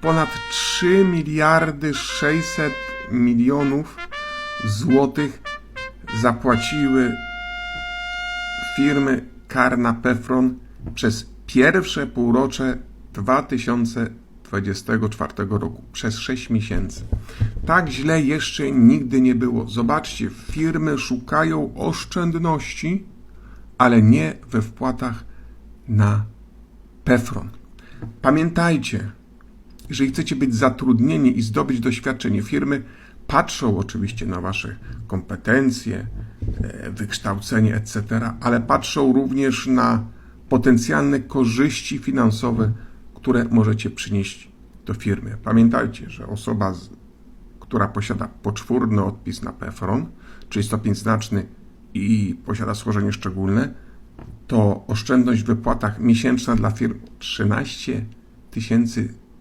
ponad 3 miliardy 600 milionów złotych zapłaciły firmy Karna Pefron przez pierwsze półrocze 2024 roku, przez 6 miesięcy. Tak źle jeszcze nigdy nie było. Zobaczcie, firmy szukają oszczędności, ale nie we wpłatach na Pefron. Pamiętajcie, jeżeli chcecie być zatrudnieni i zdobyć doświadczenie firmy, patrzą oczywiście na Wasze kompetencje, e, wykształcenie, etc., ale patrzą również na potencjalne korzyści finansowe, które możecie przynieść do firmy. Pamiętajcie, że osoba, która posiada poczwórny odpis na PEFRON, czyli stopień znaczny i posiada schorzenie szczególne, to oszczędność w wypłatach miesięczna dla firm 13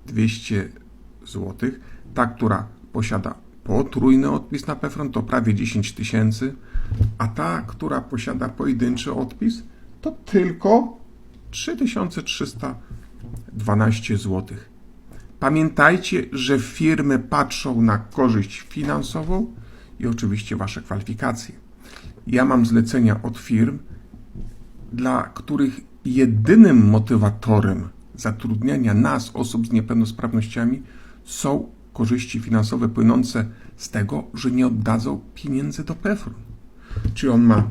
200 zł. Ta, która posiada potrójny odpis na PEFRON to prawie 10 tysięcy, a ta, która posiada pojedynczy odpis to tylko 3312 zł. Pamiętajcie, że firmy patrzą na korzyść finansową i oczywiście Wasze kwalifikacje. Ja mam zlecenia od firm, dla których jedynym motywatorem zatrudniania nas, osób z niepełnosprawnościami, są korzyści finansowe płynące z tego, że nie oddadzą pieniędzy do PEFRON. Czyli on ma,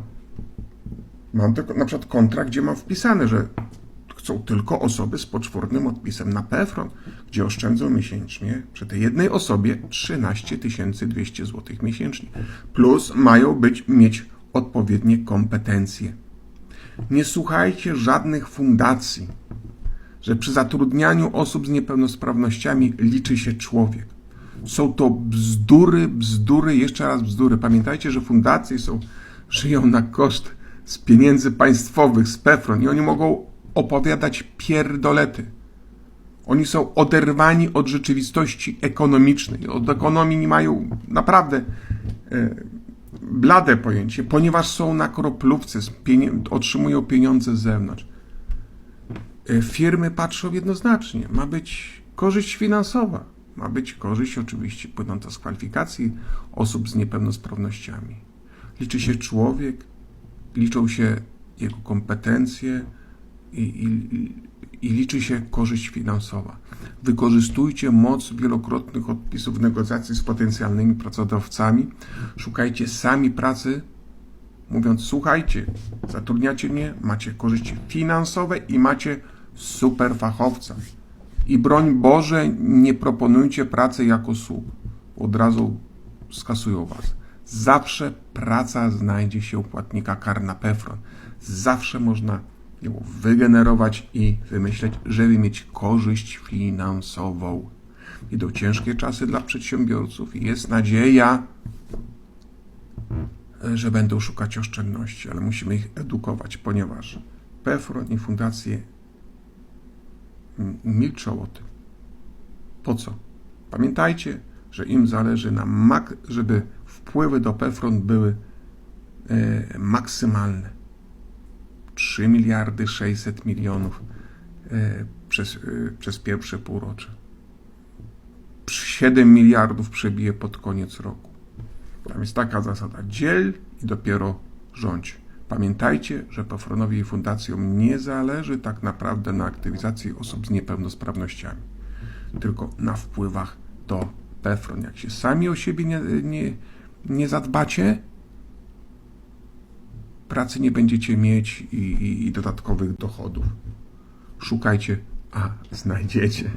mam tylko na przykład kontrakt, gdzie mam wpisane, że chcą tylko osoby z poczwórnym odpisem na PEFRON, gdzie oszczędzą miesięcznie przy tej jednej osobie 13 200 zł miesięcznie. Plus mają być, mieć odpowiednie kompetencje. Nie słuchajcie żadnych fundacji, że przy zatrudnianiu osób z niepełnosprawnościami liczy się człowiek. Są to bzdury, bzdury, jeszcze raz bzdury. Pamiętajcie, że fundacje są, żyją na koszt z pieniędzy państwowych, z PEFRON i oni mogą opowiadać pierdolety. Oni są oderwani od rzeczywistości ekonomicznej. Od ekonomii mają naprawdę e, blade pojęcie, ponieważ są na kroplówce, otrzymują pieniądze z zewnątrz. E, Firmy patrzą jednoznacznie. Ma być korzyść finansowa. Ma być korzyść oczywiście płynąca z kwalifikacji osób z niepełnosprawnościami. Liczy się człowiek, liczą się jego kompetencje i, i- i liczy się korzyść finansowa. Wykorzystujcie moc wielokrotnych odpisów w negocjacji z potencjalnymi pracodawcami. Szukajcie sami pracy, mówiąc: Słuchajcie, zatrudniacie mnie, macie korzyści finansowe i macie super fachowca. I broń Boże, nie proponujcie pracy jako słup. Od razu skasują was. Zawsze praca znajdzie się u płatnika kar na. Zawsze można ją wygenerować i wymyśleć, żeby mieć korzyść finansową. Idą ciężkie czasy dla przedsiębiorców i jest nadzieja, że będą szukać oszczędności, ale musimy ich edukować, ponieważ PEFRON i fundacje milczą o tym. Po co? Pamiętajcie, że im zależy na mak, żeby wpływy do PEFRON były e, maksymalne. 3 miliardy 600 milionów e, przez, e, przez pierwsze półrocze. 7 miliardów przebije pod koniec roku. Tam jest taka zasada: dziel i dopiero rządź. Pamiętajcie, że Pefronowi i fundacjom nie zależy tak naprawdę na aktywizacji osób z niepełnosprawnościami, tylko na wpływach do Pefron. Jak się sami o siebie nie, nie, nie zadbacie, pracy nie będziecie mieć i, i, i dodatkowych dochodów. Szukajcie, a znajdziecie.